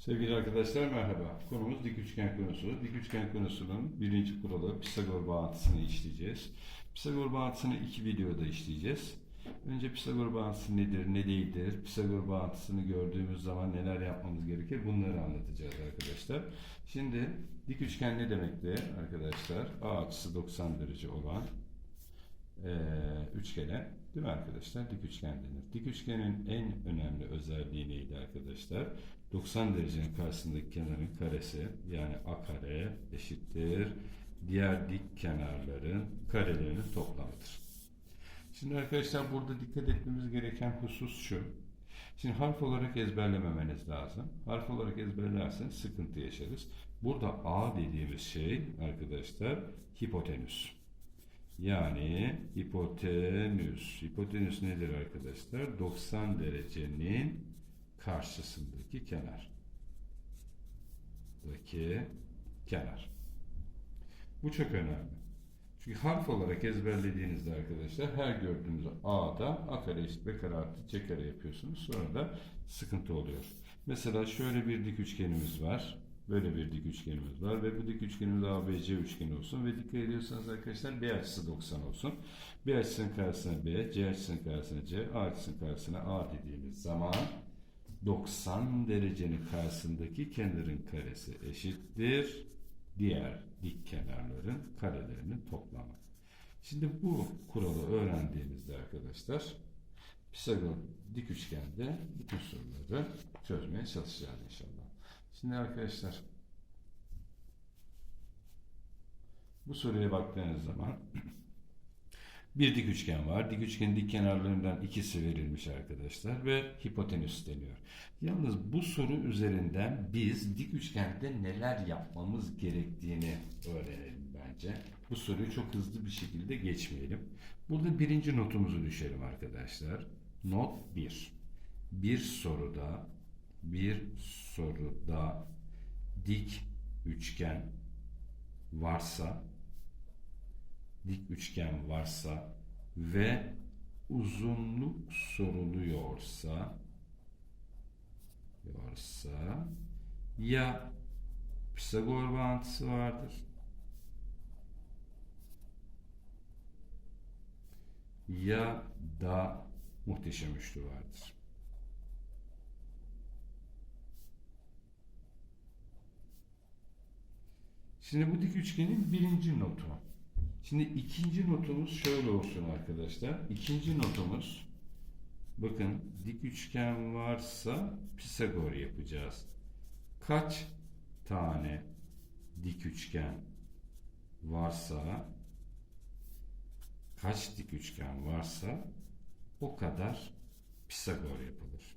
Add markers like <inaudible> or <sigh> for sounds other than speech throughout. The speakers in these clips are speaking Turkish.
Sevgili arkadaşlar merhaba. Konumuz dik üçgen konusu. Dik üçgen konusunun birinci kuralı Pisagor bağıntısını işleyeceğiz. Pisagor bağıntısını iki videoda işleyeceğiz. Önce Pisagor bağıntısı nedir, ne değildir? Pisagor bağıntısını gördüğümüz zaman neler yapmamız gerekir? Bunları anlatacağız arkadaşlar. Şimdi dik üçgen ne demekti arkadaşlar? A açısı 90 derece olan eee üçgene değil mi arkadaşlar? Dik üçgen denir. Dik üçgenin en önemli özelliği neydi arkadaşlar? 90 derecenin karşısındaki kenarın karesi yani a kare eşittir diğer dik kenarların karelerinin toplamıdır. Şimdi arkadaşlar burada dikkat etmemiz gereken husus şu. Şimdi harf olarak ezberlememeniz lazım. Harf olarak ezberlerseniz sıkıntı yaşarız. Burada A dediğimiz şey arkadaşlar hipotenüs. Yani hipotenüs. Hipotenüs nedir arkadaşlar? 90 derecenin karşısındaki kenar. Daki kenar. Bu çok önemli. Çünkü harf olarak ezberlediğinizde arkadaşlar her gördüğünüz A'da A kare eşit B kare artı C kare yapıyorsunuz. Sonra da sıkıntı oluyor. Mesela şöyle bir dik üçgenimiz var. Böyle bir dik üçgenimiz var ve bu dik üçgenimiz ABC üçgeni olsun ve dikkat ediyorsanız arkadaşlar B açısı 90 olsun. B açısının karşısına B, C açısının karşısına C, A açısının karşısına A dediğimiz zaman 90 derecenin karşısındaki kenarın karesi eşittir diğer dik kenarların karelerinin toplamı. Şimdi bu kuralı öğrendiğimizde arkadaşlar Pisagor dik üçgende bütün soruları çözmeye çalışacağız inşallah. Şimdi arkadaşlar bu soruya baktığınız zaman <clears throat> bir dik üçgen var. Dik üçgenin dik kenarlarından ikisi verilmiş arkadaşlar ve hipotenüs deniyor. Yalnız bu soru üzerinden biz dik üçgende neler yapmamız gerektiğini öğrenelim bence. Bu soruyu çok hızlı bir şekilde geçmeyelim. Burada birinci notumuzu düşelim arkadaşlar. Not 1. Bir soruda bir soruda dik üçgen varsa dik üçgen varsa ve uzunluk soruluyorsa yorsa ya Pisagor bağıntısı vardır ya da muhteşem üçlü vardır. Şimdi bu dik üçgenin birinci notu. Şimdi ikinci notumuz şöyle olsun arkadaşlar. İkinci notumuz bakın dik üçgen varsa Pisagor yapacağız. Kaç tane dik üçgen varsa kaç dik üçgen varsa o kadar Pisagor yapılır.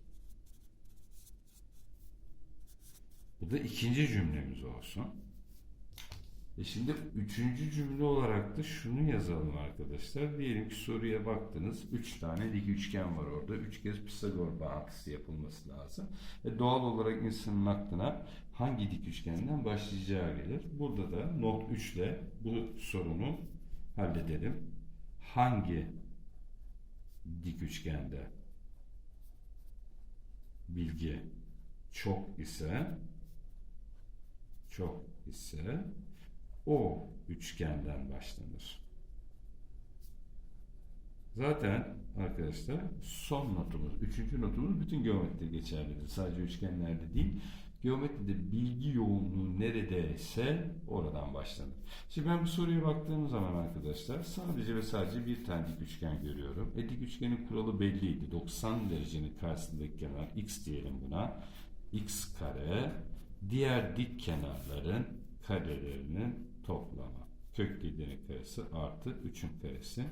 Bu da ikinci cümlemiz olsun. E şimdi üçüncü cümle olarak da şunu yazalım arkadaşlar. Diyelim ki soruya baktınız. Üç tane dik üçgen var orada. Üç kez Pisagor bağıntısı yapılması lazım. E doğal olarak insanın aklına hangi dik üçgenden başlayacağı gelir. Burada da not 3 ile bu sorunu halledelim. Hangi dik üçgende bilgi çok ise çok ise o üçgenden başlanır. Zaten arkadaşlar son notumuz, üçüncü notumuz bütün geometride geçerlidir. Sadece üçgenlerde değil. Geometride bilgi yoğunluğu neredeyse oradan başlanır. Şimdi ben bu soruya baktığım zaman arkadaşlar sadece ve sadece bir tane dik üçgen görüyorum. E dik üçgenin kuralı belliydi. 90 derecenin karşısındaki kenar x diyelim buna. x kare diğer dik kenarların karelerinin toplamı. Kök 7'nin karesi artı 3'ün karesi.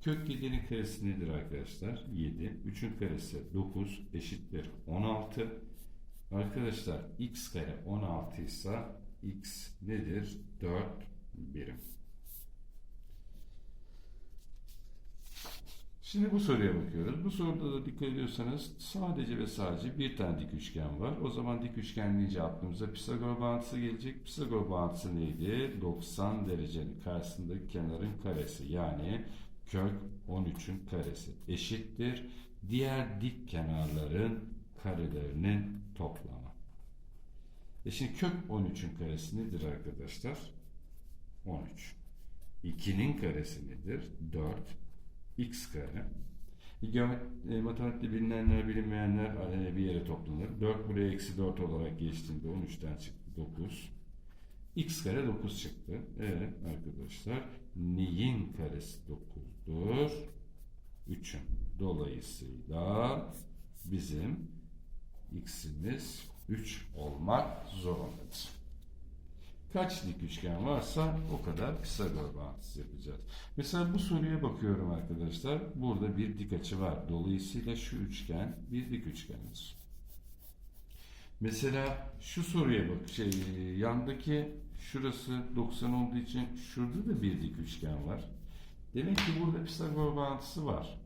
Kök 7'nin karesi nedir arkadaşlar? 7. 3'ün karesi 9 eşittir 16. Arkadaşlar x kare 16 ise x nedir? 4 birim. Şimdi bu soruya bakıyoruz. Bu soruda da dikkat ediyorsanız sadece ve sadece bir tane dik üçgen var. O zaman dik üçgen deyince aklımıza Pisagor bağıntısı gelecek. Pisagor bağıntısı neydi? 90 derecenin karşısındaki kenarın karesi. Yani kök 13'ün karesi eşittir. Diğer dik kenarların karelerinin toplamı. E şimdi kök 13'ün karesi nedir arkadaşlar? 13. 2'nin karesi nedir? 4. X kare. E, matematikte bilinenler bilinmeyenler e, bir yere toplanır. 4 buraya eksi 4 olarak geçtiğinde 13'ten çıktı 9. X kare 9 çıktı. Evet arkadaşlar neyin karesi 9'dur? 3'ün. Dolayısıyla bizim x'imiz 3 olmak zorundadır. Kaç dik üçgen varsa o kadar Pisagor bağıntısı yapacağız. Mesela bu soruya bakıyorum arkadaşlar. Burada bir dik açı var. Dolayısıyla şu üçgen bir dik üçgendir. Mesela şu soruya bak. Şey, yandaki şurası 90 olduğu için şurada da bir dik üçgen var. Demek ki burada Pisagor bağıntısı var.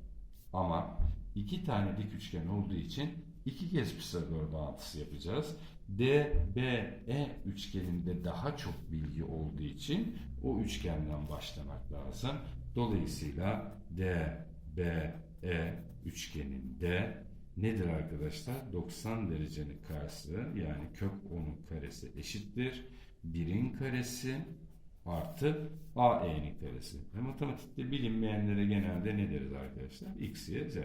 Ama iki tane dik üçgen olduğu için iki kez Pisagor bağıntısı yapacağız. DBE üçgeninde daha çok bilgi olduğu için o üçgenden başlamak lazım. Dolayısıyla DBE üçgeninde nedir arkadaşlar? 90 derecenin karşısı yani kök 10'un karesi eşittir. 1'in karesi artı AE'nin karesi. Ve matematikte bilinmeyenlere genelde ne deriz arkadaşlar? X, Y, Z.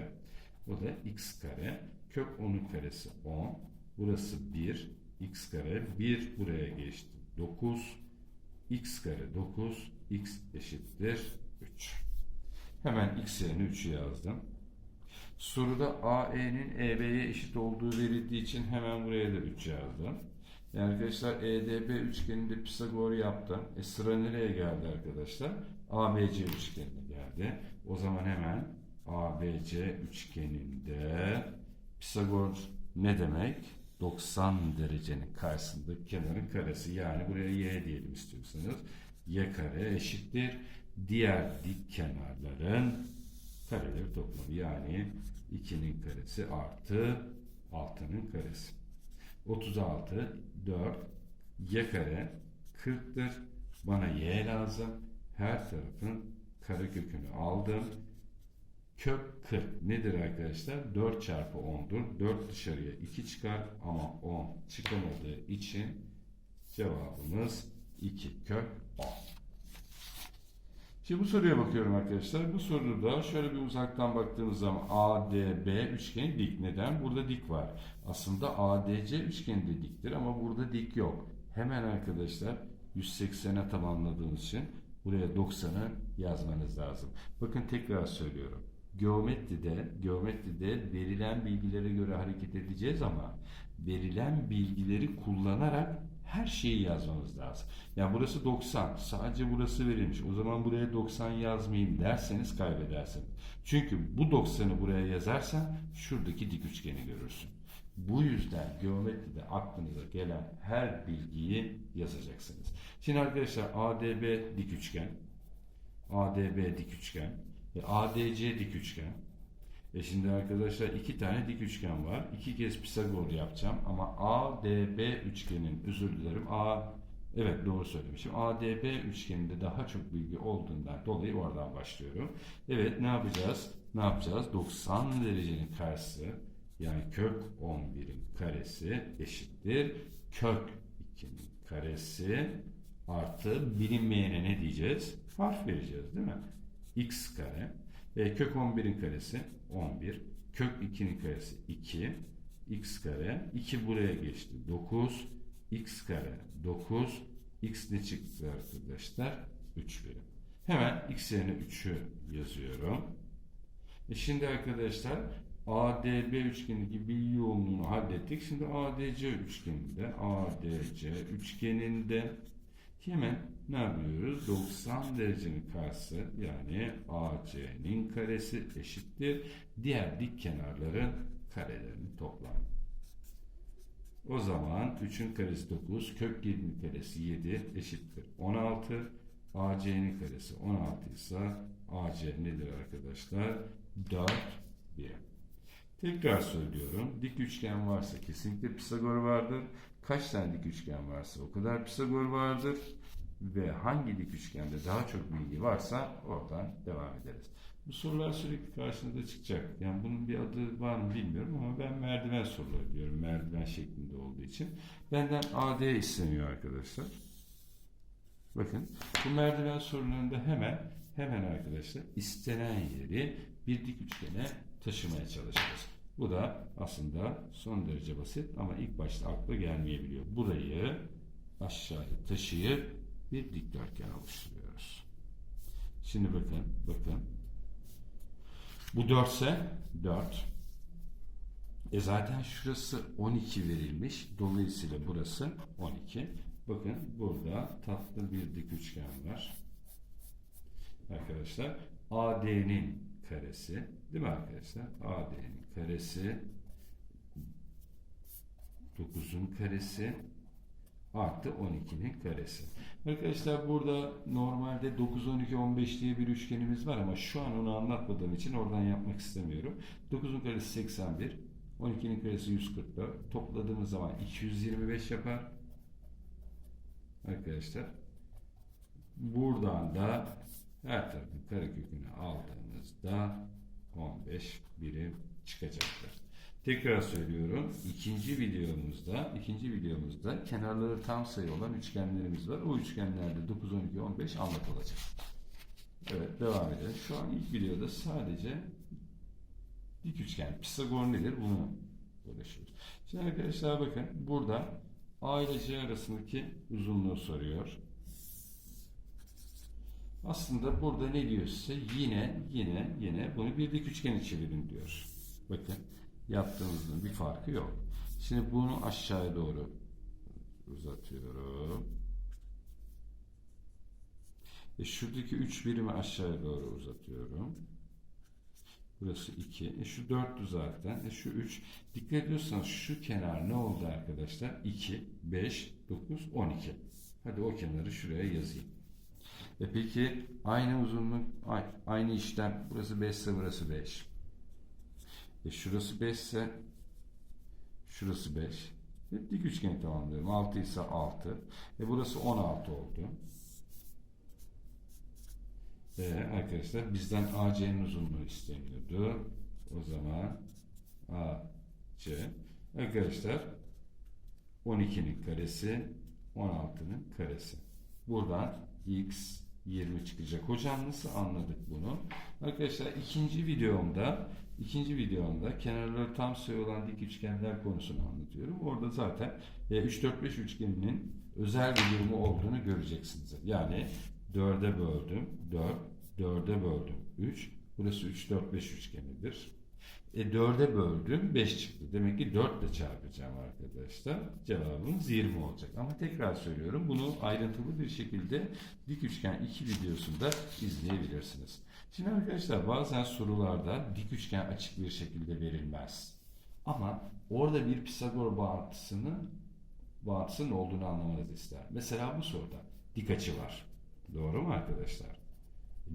O da x kare. Kök 10'un karesi 10. Burası 1. x kare. 1 buraya geçti. 9. x kare 9. x eşittir 3. Hemen x yerine 3'ü yazdım. Soruda AE'nin EB'ye eşit olduğu verildiği için hemen buraya da 3 yazdım. Yani arkadaşlar EDB üçgeninde Pisagor yaptım. E sıra nereye geldi arkadaşlar? ABC üçgenine geldi. O zaman hemen ABC üçgeninde Pisagor ne demek? 90 derecenin karşısındaki kenarın karesi. Yani buraya y diyelim istiyorsanız. y kare eşittir. Diğer dik kenarların kareleri toplamı. Yani 2'nin karesi artı 6'nın karesi. 36, 4, y kare 40'tır. Bana y lazım. Her tarafın karekökünü aldım. Kök 40 nedir arkadaşlar? 4 çarpı 10'dur. 4 dışarıya 2 çıkar ama 10 çıkamadığı için cevabımız 2 kök 10. Şimdi bu soruya bakıyorum arkadaşlar. Bu soruda şöyle bir uzaktan baktığımız zaman ADB üçgeni dik. Neden? Burada dik var. Aslında ADC üçgeni de diktir ama burada dik yok. Hemen arkadaşlar 180'e tamamladığınız için buraya 90'ı yazmanız lazım. Bakın tekrar söylüyorum. Geometride, geometride verilen bilgilere göre hareket edeceğiz ama verilen bilgileri kullanarak her şeyi yazmamız lazım. Yani burası 90, sadece burası verilmiş. O zaman buraya 90 yazmayayım derseniz kaybedersiniz. Çünkü bu 90'ı buraya yazarsan şuradaki dik üçgeni görürsün. Bu yüzden geometride aklınıza gelen her bilgiyi yazacaksınız. Şimdi arkadaşlar ADB dik üçgen, ADB dik üçgen ve ADC dik üçgen. E şimdi arkadaşlar iki tane dik üçgen var. İki kez Pisagor yapacağım ama ADB üçgenin özür dilerim. A Evet doğru söylemişim. ADB üçgeninde daha çok bilgi olduğundan dolayı oradan başlıyorum. Evet ne yapacağız? Ne yapacağız? 90 derecenin karşısı yani kök 11'in karesi eşittir. Kök 2'nin karesi artı bilinmeyene ne diyeceğiz? Harf vereceğiz değil mi? X kare e, kök 11'in karesi 11. Kök 2'nin karesi 2. x kare. 2 buraya geçti. 9. x kare 9. x ne çıktı arkadaşlar? 3 birim. Hemen x yerine 3'ü yazıyorum. E şimdi arkadaşlar ADB üçgenindeki bilgi yoğunluğunu hallettik. Şimdi ADC üçgeninde ADC üçgeninde hemen ne yapıyoruz? 90 derecenin karşısı yani AC'nin karesi eşittir. Diğer dik kenarların karelerinin toplamı. O zaman 3'ün karesi 9, kök 7'nin karesi 7 eşittir. 16, AC'nin karesi 16 ise AC nedir arkadaşlar? 4 birim. Tekrar söylüyorum. Dik üçgen varsa kesinlikle Pisagor vardır. Kaç tane dik üçgen varsa o kadar Pisagor vardır. Ve hangi dik üçgende daha çok bilgi varsa oradan devam ederiz. Bu sorular sürekli karşınıza çıkacak. Yani bunun bir adı var mı bilmiyorum ama ben merdiven soruları diyorum. Merdiven şeklinde olduğu için. Benden AD isteniyor arkadaşlar. Bakın bu merdiven sorularında hemen hemen arkadaşlar istenen yeri bir dik üçgene taşımaya çalışacağız. Bu da aslında son derece basit ama ilk başta akla gelmeyebiliyor. Burayı aşağıya taşıyıp bir dikdörtgen oluşturuyoruz. Şimdi bakın, bakın. Bu 4 ise 4. E zaten şurası 12 verilmiş. Dolayısıyla burası 12. Bakın burada tatlı bir dik üçgen var. Arkadaşlar AD'nin karesi değil mi arkadaşlar? AD'nin karesi 9'un karesi artı 12'nin karesi. Arkadaşlar burada normalde 9, 12, 15 diye bir üçgenimiz var ama şu an onu anlatmadığım için oradan yapmak istemiyorum. 9'un karesi 81, 12'nin karesi 144. Topladığımız zaman 225 yapar. Arkadaşlar buradan da her tarafın karekökünü aldığımızda 15 birim çıkacaktır. Tekrar söylüyorum. ikinci videomuzda, ikinci videomuzda kenarları tam sayı olan üçgenlerimiz var. O üçgenlerde 9, 12, 15 anlatılacak. Evet, devam edelim. Şu an ilk videoda sadece dik üçgen, Pisagor nedir bunu uğraşıyoruz. Şimdi arkadaşlar bakın burada A ile C arasındaki uzunluğu soruyor. Aslında burada ne diyor size? Yine, yine, yine bunu bir dik üçgene çevirin diyor. Bakın yaptığımızın bir farkı yok. Şimdi bunu aşağıya doğru uzatıyorum. E şuradaki 3 birimi aşağıya doğru uzatıyorum. Burası 2. E şu 4'tü zaten. E şu 3. Dikkat ediyorsanız şu kenar ne oldu arkadaşlar? 2, 5, 9, 12. Hadi o kenarı şuraya yazayım. E peki aynı uzunluk, aynı işlem. Burası 5 ise burası 5. E şurası 5 ise şurası 5. Hep dik üçgeni tamamlıyorum. 6 ise 6. E burası 16 oldu. E arkadaşlar bizden AC'nin uzunluğu isteniyordu. O zaman AC arkadaşlar 12'nin karesi 16'nın karesi. Buradan x 20 çıkacak. Hocam nasıl anladık bunu? Arkadaşlar ikinci videomda ikinci videomda kenarları tam sayı olan dik üçgenler konusunu anlatıyorum. Orada zaten 3 4 5 üçgeninin özel bir durumu olduğunu göreceksiniz. Yani 4'e böldüm 4, 4'e böldüm 3. Burası 3 4 5 üçgenidir. E 4'e böldüm 5 çıktı. Demek ki 4 ile çarpacağım arkadaşlar. Cevabımız 20 olacak. Ama tekrar söylüyorum bunu ayrıntılı bir şekilde dik üçgen 2 videosunda izleyebilirsiniz. Şimdi arkadaşlar bazen sorularda dik üçgen açık bir şekilde verilmez. Ama orada bir Pisagor bağıntısının bağıntısının olduğunu anlamanızı ister. Mesela bu soruda dik açı var. Doğru mu arkadaşlar?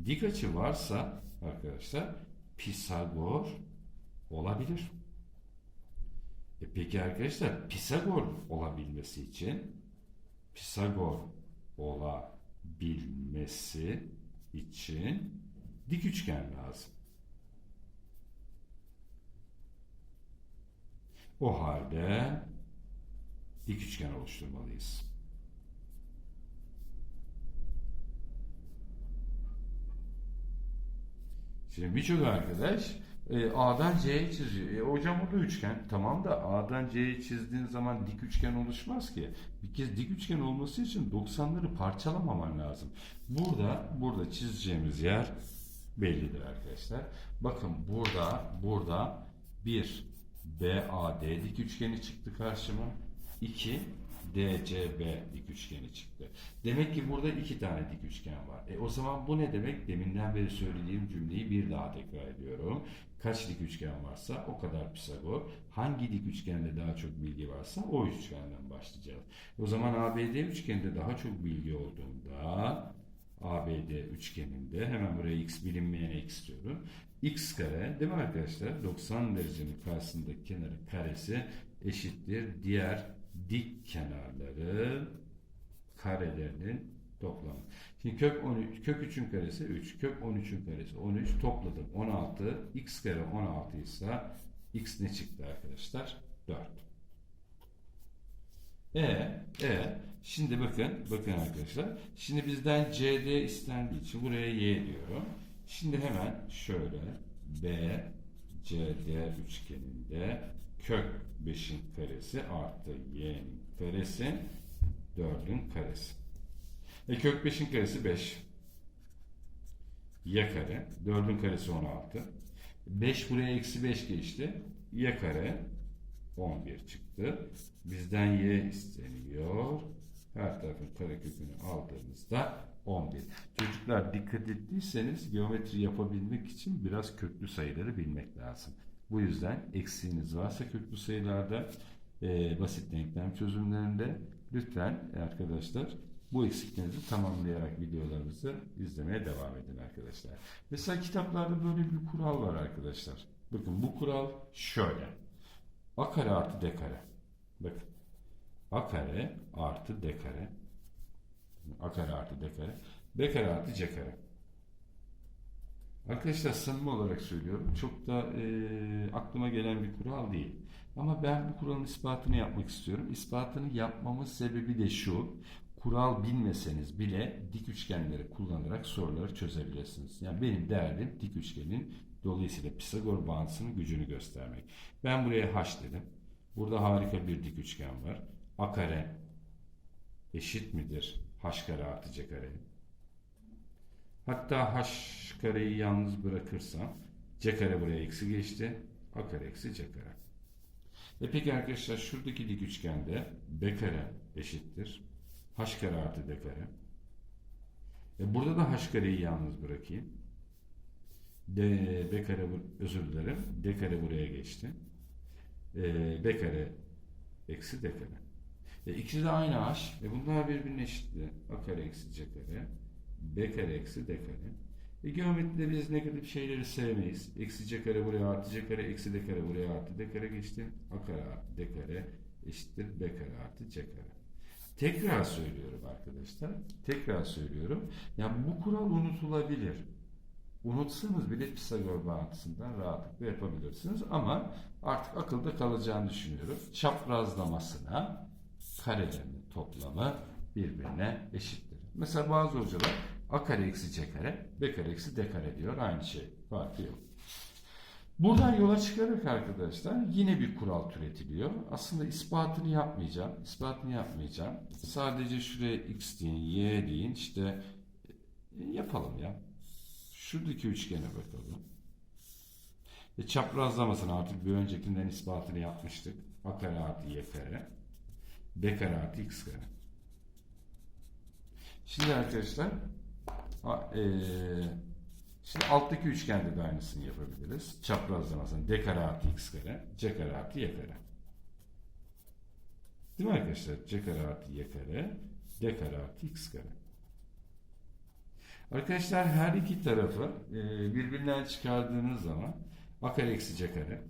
Dik açı varsa arkadaşlar Pisagor olabilir. E peki arkadaşlar Pisagor olabilmesi için Pisagor olabilmesi için dik üçgen lazım. O halde dik üçgen oluşturmalıyız. Şimdi birçok arkadaş e, A'dan C'yi çiziyor. E, hocam o da üçgen. Tamam da A'dan C'yi çizdiğin zaman dik üçgen oluşmaz ki. Bir kez dik üçgen olması için 90'ları parçalamaman lazım. Burada burada çizeceğimiz yer bellidir arkadaşlar. Bakın burada burada bir BAD dik üçgeni çıktı karşıma. 2 DCB dik üçgeni çıktı. Demek ki burada iki tane dik üçgen var. E o zaman bu ne demek? Deminden beri söylediğim cümleyi bir daha tekrar ediyorum. Kaç dik üçgen varsa o kadar Pisagor. Hangi dik üçgende daha çok bilgi varsa o üçgenden başlayacağız. O zaman ABD üçgeninde daha çok bilgi olduğunda ABD üçgeninde hemen buraya x bilinmeyene x diyorum. x kare değil mi arkadaşlar? 90 derecenin karşısındaki kenarın karesi eşittir. Diğer dik kenarları karelerinin toplamı. Şimdi kök 13, kök 3'ün karesi 3, kök 13'ün karesi 13 topladım 16, x kare 16 ise x ne çıktı arkadaşlar? 4. E, e, şimdi bakın, bakın arkadaşlar. Şimdi bizden CD istendiği için buraya y diyorum. Şimdi hemen şöyle B, CD üçgeninde kök 5'in karesi artı y'nin karesi 4'ün karesi. E kök 5'in karesi 5. Y kare. 4'ün karesi 16. 5 buraya eksi 5 geçti. Y kare 11 çıktı. Bizden y isteniyor. Her tarafın karekökünü aldığımızda 11. Çocuklar dikkat ettiyseniz geometri yapabilmek için biraz köklü sayıları bilmek lazım. Bu yüzden eksiğiniz varsa köklü sayılarda e, basit denklem çözümlerinde lütfen arkadaşlar bu eksiklerinizi tamamlayarak videolarımızı izlemeye devam edin arkadaşlar. Mesela kitaplarda böyle bir kural var arkadaşlar. Bakın bu kural şöyle. A kare artı D kare. Bakın. A kare artı D kare. A kare artı D kare. B kare artı C kare. Arkadaşlar samimi olarak söylüyorum. Çok da e, aklıma gelen bir kural değil. Ama ben bu kuralın ispatını yapmak istiyorum. İspatını yapmamın sebebi de şu. Kural bilmeseniz bile dik üçgenleri kullanarak soruları çözebilirsiniz. Yani benim derdim dik üçgenin dolayısıyla Pisagor bağıntısının gücünü göstermek. Ben buraya h dedim. Burada harika bir dik üçgen var. A kare eşit midir? H kare artı C kare. Hatta h kareyi yalnız bırakırsam c kare buraya eksi geçti. a kare eksi c kare. E peki arkadaşlar şuradaki dik üçgende b kare eşittir. H kare artı d. E burada da h kareyi yalnız bırakayım. D, b kare özür dilerim. d kare buraya geçti. E, b kare eksi d kare. E, ikisi de aynı h. E, bunlar birbirine eşitli. a kare eksi c kare. b kare eksi d kare. E, geometride biz negatif şeyleri sevmeyiz. Eksi c kare buraya artı c kare, eksi d kare buraya artı d kare geçti. a kare artı d kare eşittir b kare artı c kare. Tekrar söylüyorum arkadaşlar. Tekrar söylüyorum. Yani bu kural unutulabilir. Unutsanız bile Pisagor bağıntısından rahatlıkla yapabilirsiniz. Ama artık akılda kalacağını düşünüyorum. Çaprazlamasına karelerin toplamı birbirine eşittir. Mesela bazı hocalar a kare eksi c kare, b kare eksi d kare diyor. Aynı şey. Farkı yok. Buradan yola çıkarak arkadaşlar yine bir kural türetiliyor. Aslında ispatını yapmayacağım. İspatını yapmayacağım. Sadece şuraya x deyin, y deyin. İşte e, yapalım ya. Şuradaki üçgene bakalım. E, çaprazlamasını artık bir öncekinden ispatını yapmıştık. A kare artı y kare. B kare artı x kare. Şimdi arkadaşlar a- eee, şimdi alttaki üçgende de aynısını yapabiliriz. Çaprazlamasını d kare artı x kare, c kare artı y kare. Değil mi arkadaşlar? c kare artı y kare, d kare artı x kare. Arkadaşlar her iki tarafı eee, birbirinden çıkardığınız zaman a kare eksi c kare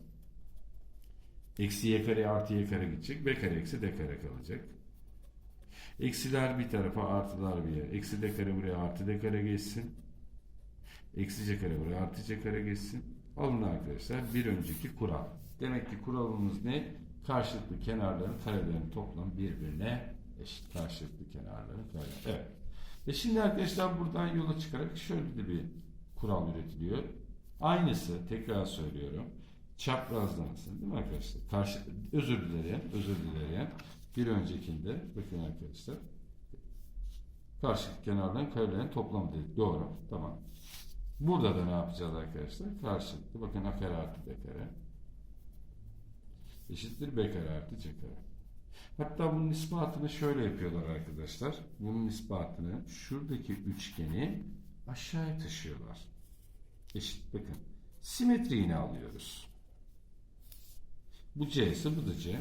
eksi y kare artı y kare gidecek. b kare eksi d kare kalacak. Eksiler bir tarafa artılar bir yere. Eksi d kare buraya artı d kare geçsin. Eksi c kare buraya artı c kare geçsin. Alın arkadaşlar bir önceki kural. Demek ki kuralımız ne? Karşılıklı kenarların karelerin toplamı birbirine eşit. Karşılıklı kenarların kareleri. Evet. E şimdi arkadaşlar buradan yola çıkarak şöyle de bir kural üretiliyor. Aynısı tekrar söylüyorum. Çaprazlaması değil mi arkadaşlar? Karşı, özür dilerim, özür dilerim. Bir öncekinde bakın arkadaşlar. Karşılıklı kenardan karelerin toplamı dedik. Doğru. Tamam. Burada da ne yapacağız arkadaşlar? Karşılıklı. Bakın a kare artı b kare. Eşittir b kare artı c kare. Hatta bunun ispatını şöyle yapıyorlar arkadaşlar. Bunun ispatını şuradaki üçgeni aşağıya taşıyorlar. Eşit bakın. Simetri yine alıyoruz. Bu C ise bu da C.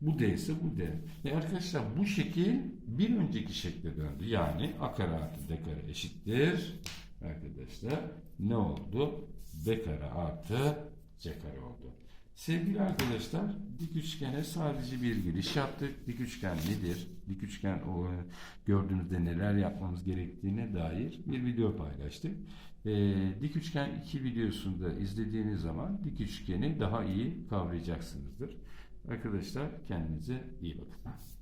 Bu D ise bu D. E arkadaşlar bu şekil bir önceki şekle döndü. Yani A kare artı D kare eşittir. Arkadaşlar ne oldu? B kare artı C kare oldu. Sevgili arkadaşlar, dik üçgene sadece bir giriş yaptık. Dik üçgen nedir? Dik üçgen o e, gördüğünüzde neler yapmamız gerektiğine dair bir video paylaştık. Ee, dik üçgen 2 videosunda izlediğiniz zaman dik üçgeni daha iyi kavrayacaksınızdır. Arkadaşlar kendinize iyi bakın.